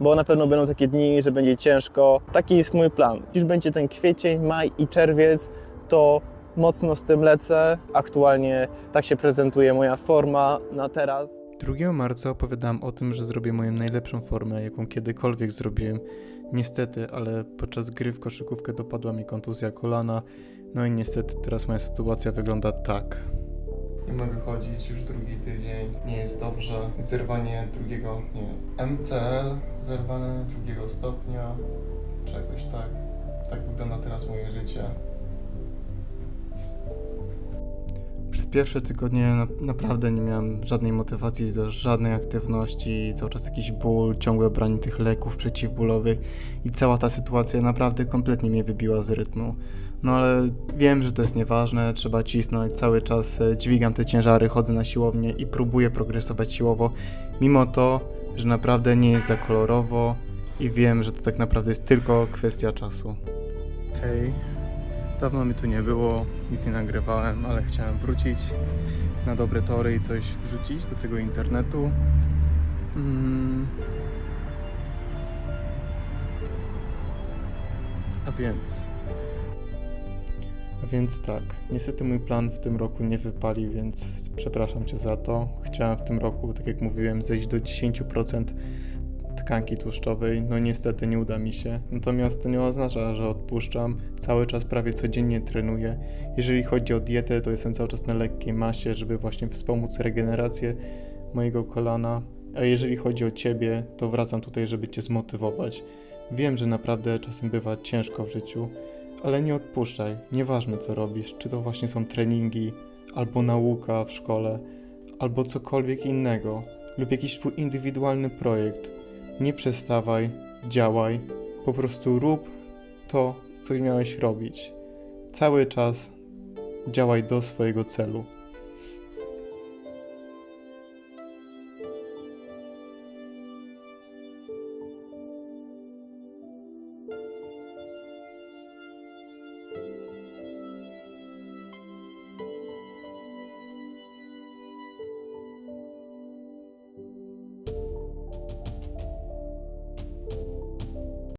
bo na pewno będą takie dni, że będzie ciężko. Taki jest mój plan. Już będzie ten kwiecień, maj i czerwiec, to mocno z tym lecę. Aktualnie tak się prezentuje moja forma na teraz. 2 marca opowiadałem o tym, że zrobię moją najlepszą formę, jaką kiedykolwiek zrobiłem. Niestety, ale podczas gry w koszykówkę dopadła mi kontuzja kolana. No i niestety teraz moja sytuacja wygląda tak. Nie mogę chodzić już drugi tydzień, nie jest dobrze. Zerwanie drugiego, nie wiem, MCL, zerwane drugiego stopnia, czegoś tak. Tak wygląda teraz moje życie. Pierwsze tygodnie na, naprawdę nie miałem żadnej motywacji do żadnej aktywności, cały czas jakiś ból, ciągłe branie tych leków przeciwbólowych i cała ta sytuacja naprawdę kompletnie mnie wybiła z rytmu. No ale wiem, że to jest nieważne, trzeba cisnąć, cały czas e, dźwigam te ciężary, chodzę na siłownię i próbuję progresować siłowo, mimo to, że naprawdę nie jest za kolorowo i wiem, że to tak naprawdę jest tylko kwestia czasu. Hej, Dawno mi tu nie było, nic nie nagrywałem, ale chciałem wrócić na dobre tory i coś wrzucić do tego internetu. Mm. A więc. A więc tak, niestety mój plan w tym roku nie wypalił, więc przepraszam Cię za to. Chciałem w tym roku, tak jak mówiłem, zejść do 10% tkanki tłuszczowej. No niestety nie uda mi się. Natomiast to nie oznacza, że odpuszczam. Cały czas prawie codziennie trenuję. Jeżeli chodzi o dietę, to jestem cały czas na lekkiej masie, żeby właśnie wspomóc regenerację mojego kolana. A jeżeli chodzi o ciebie, to wracam tutaj, żeby cię zmotywować. Wiem, że naprawdę czasem bywa ciężko w życiu, ale nie odpuszczaj. Nieważne co robisz, czy to właśnie są treningi, albo nauka w szkole, albo cokolwiek innego, lub jakiś twój indywidualny projekt. Nie przestawaj, działaj, po prostu rób to, co miałeś robić. Cały czas działaj do swojego celu.